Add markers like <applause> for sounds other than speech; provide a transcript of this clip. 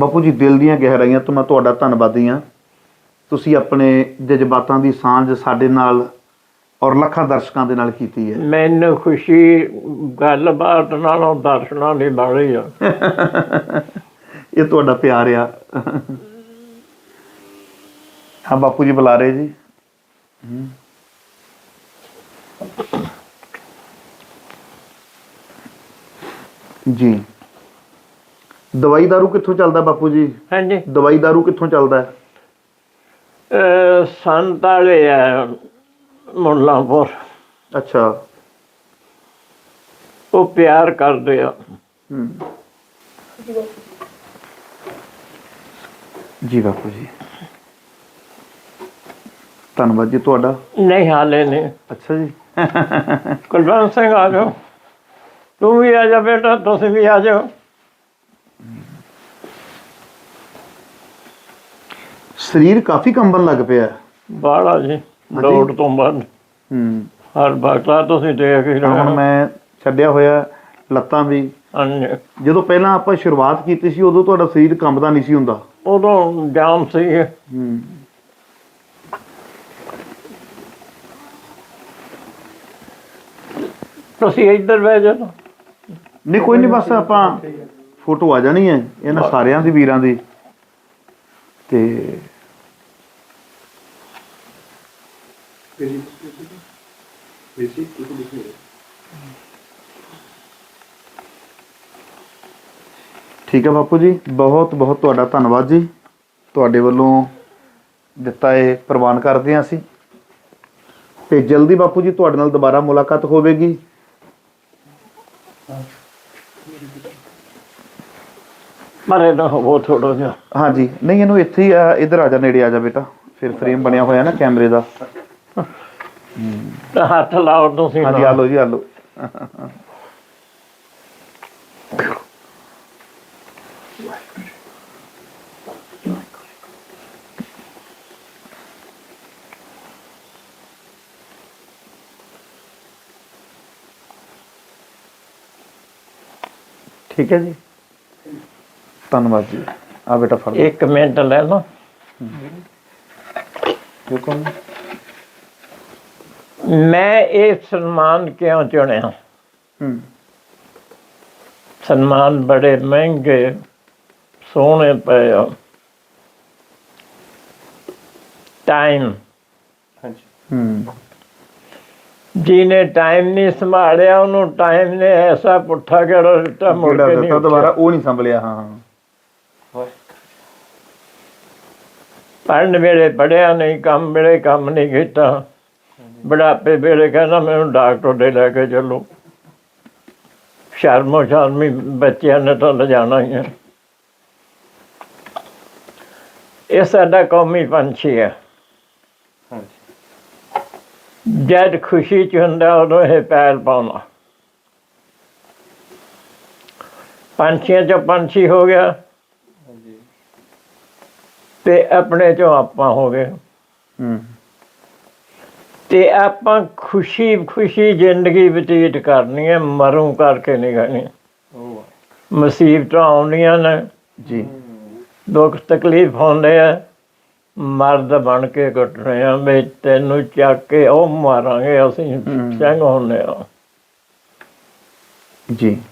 ਬਾਪੂ ਜੀ ਦਿਲ ਦੀਆਂ ਗਹਿਰਾਈਆਂ ਤੋਂ ਮੈਂ ਤੁਹਾਡਾ ਧੰਨਵਾਦੀ ਹਾਂ। ਤੁਸੀਂ ਆਪਣੇ ਜਜ਼ਬਾਤਾਂ ਦੀ ਸਾਂਝ ਸਾਡੇ ਨਾਲ ਔਰ ਲੱਖਾਂ ਦਰਸ਼ਕਾਂ ਦੇ ਨਾਲ ਕੀਤੀ ਹੈ। ਮੈਨੂੰ ਖੁਸ਼ੀ ਗੱਲਬਾਤ ਨਾਲੋਂ ਦਰਸ਼ਨਾਂ ਦੀ ਬੜੀ ਆ। <laughs> ਇਹ ਤੁਹਾਡਾ ਪਿਆਰ ਆ। ਹਾਂ ਬਾਪੂ ਜੀ ਬੁਲਾ ਰਹੇ ਜੀ। ਜੀ। ਦਵਾਈ ਦਾਰੂ ਕਿੱਥੋਂ ਚੱਲਦਾ ਬਾਪੂ ਜੀ? ਹਾਂਜੀ। ਦਵਾਈ ਦਾਰੂ ਕਿੱਥੋਂ ਚੱਲਦਾ? ਹੈ ਅਹ ਸੰਤ ਵਾਲੇ ਆ ਮੁੱਲਾਂਪੁਰ। ਅੱਛਾ। ਉਹ ਪਿਆਰ ਕਰਦੇ ਆ। ਹਮ। ਜੀ ਬਾਪੂ ਜੀ। ਧੰਨਵਾਦ ਜੀ ਤੁਹਾਡਾ। ਨਹੀਂ ਹਾਲੇ ਨਹੀਂ। ਅੱਛਾ ਜੀ। ਕੁਲਵੰਤ ਸਿੰਘ ਆ ਜਾਓ। ਤੂੰ ਵੀ ਆ ਜਾ ਬੇਟਾ ਤੁਸੀਂ ਵੀ ਆ ਜਾਓ। ਸਰੀਰ ਕਾਫੀ ਕੰਬਣ ਲੱਗ ਪਿਆ। ਬਾੜਾ ਜੀ ਲੋੜ ਤੋਂ ਬਾਅਦ। ਹੂੰ। ਹਰ ਵਕਤਾ ਤੁਸੀਂ ਦੇਖ ਹੀ ਰਹੇ ਹੁਣ ਹੋ। ਮੈਂ ਛੱਡਿਆ ਹੋਇਆ ਲੱਤਾਂ ਵੀ। ਜਦੋਂ ਪਹਿਲਾਂ ਆਪਾਂ ਸ਼ੁਰੂਆਤ ਕੀਤੀ ਸੀ ਉਦੋਂ ਤੁਹਾਡਾ ਸਰੀਰ ਕੰਬਦਾ ਨਹੀਂ ਸੀ ਹੁੰਦਾ। ਉਦੋਂ ਜਾਮ ਸੀ। ਹੂੰ। ਤੁਸੀਂ ਇੱਧਰ ਬਹਿ ਜਾਓ ਨਹੀਂ ਕੋਈ ਨਹੀਂ ਬਸ ਆਪਾਂ ਫੋਟੋ ਆ ਜਾਣੀ ਹੈ। ਇਹਨਾਂ ਸਾਰਿਆਂ ਦੀ ਵੀਰਾਂ ਦੀ। ਤੇ ਠੀਕ ਹੈ ਬਾਪੂ ਜੀ ਬਹੁਤ ਬਹੁਤ ਤੁਹਾਡਾ ਧੰਨਵਾਦ ਜੀ। ਤੁਹਾਡੇ ਵੱਲੋਂ ਦਿੱਤਾ ਇਹ ਪ੍ਰਵਾਨ ਕਰਦੇ ਹਾਂ ਅਸੀਂ। ਤੇ ਜਲਦੀ ਬਾਪੂ ਜੀ ਤੁਹਾਡੇ ਨਾਲ ਦੁਬਾਰਾ ਮੁਲਾਕਾਤ ਹੋਵੇਗੀ। ਮਰੇ ਨਾ ਹੋ ਥੋੜਾ ਜਿਹਾ। ਹਾਂਜੀ। ਨਹੀਂ ਇਹਨੂੰ ਇੱਥੇ ਹੀ ਆ, ਇੱਧਰ ਆ ਜਾ ਨੇੜੇ ਆ ਜਾ ਬੇਟਾ। ਫਿਰ ਫਰੇਮ ਬਣਿਆ ਹੋਇਆ ਨਾ ਕੈਮਰੇ ਦਾ। ਤਾਂ ਹੱਥ ਲਾਓ ਤੁਸੀਂ ਹਾਂਜੀ ਆ ਲਓ ਜੀ ਆ ਲਓ। ਠੀਕ ਹੈ ਜੀ। ਧੰਨਵਾਦ ਜੀ। ਆ ਬੇਟਾ ਫੜ ਲਓ। ਇੱਕ ਮਿੰਟ ਲੈ ਲਓ। ਹੁਕਮ ਮੈਂ ਇਹ ਸਨਮਾਨ ਕਿਉਂ ਚੁਣਿਆ? ਹੂੰ। ਸਨਮਾਨ ਬੜੇ ਮਹਿੰਗੇ ਸੋਹਣੇ ਪਏ ਆ। ਟਾਈਮ ਹੂੰ। ਜਿਹਨੇ ਟਾਈਮ ਨਹੀਂ ਸੰਭਾਲਿਆ ਉਹਨੂੰ ਟਾਈਮ ਨੇ ਐਸਾ ਪੁੱਠਾ ਕਰ ਦਿੱਤਾ ਮੁੜ ਕੇ ਨਹੀਂ ਦਿੱਤਾ ਦੁਬਾਰਾ ਉਹ ਨਹੀਂ ਸੰਭਲਿਆ ਹਾਂ ਹਾਂ। ਪੜ੍ਹਨ ਵੇਲੇ ਪੜਿਆ ਨਹੀਂ ਕੰਮ ਵੇਲੇ ਕੰਮ ਨਹੀਂ ਕੀਤਾ। ਬੁਢਾਪੇ ਵੇਲੇ ਕਹਿੰਦਾ ਮੈਨੂੰ ਡਾਕਟਰ ਦੇ ਲੈ ਕੇ ਚੱਲੋ। ਸ਼ਰਮੋ ਸ਼ਰਮੀ ਬੱਚਿਆਂ ਨੇ ਤਾਂ ਲਿਜਾਣਾ ਹੀ ਹੈ। ਇਹ ਸਾਡਾ ਕੌਮੀ ਪੰਛੀ ਹੈ। ਜਦ ਖੁਸ਼ੀ ਚ ਹੁੰਦਾ ਉਦੋਂ ਇਹ ਪੈਰ ਪਾਉਣਾ। ਪੰਛੀਆਂ ਚੋਂ ਪੰਛੀ ਹੋ ਗਿਆ। ਤੇ ਆਪਣੇ ਚੋਂ ਆਪਾਂ ਹੋ ਗਏ। ਹੂੰ। ਤੇ ਆਪਾਂ ਖੁਸ਼ੀ ਖੁਸ਼ੀ ਜ਼ਿੰਦਗੀ ਬਤੀਤ ਕਰਨੀ ਹੈ ਮਰੂ ਕਰਕੇ ਨਹੀਂ ਕਰਨੀ ਮੁਸੀਬਤਾਂ ਆਉਂਦੀਆਂ ਨੇ। ਜੀ। ਦੁੱਖ ਤਕਲੀਫ ਹੁੰਦੇ ਆ। ਮਰਦ ਬਣ ਕੇ ਕੱਟਣੇ ਆ ਵੀ ਤੈਨੂੰ ਚੱਕ ਕੇ ਉਹ ਮਾਰਾਂਗੇ ਅਸੀਂ। ਸਿੰਘ ਹੁੰਦੇ ਆ। ਜੀ।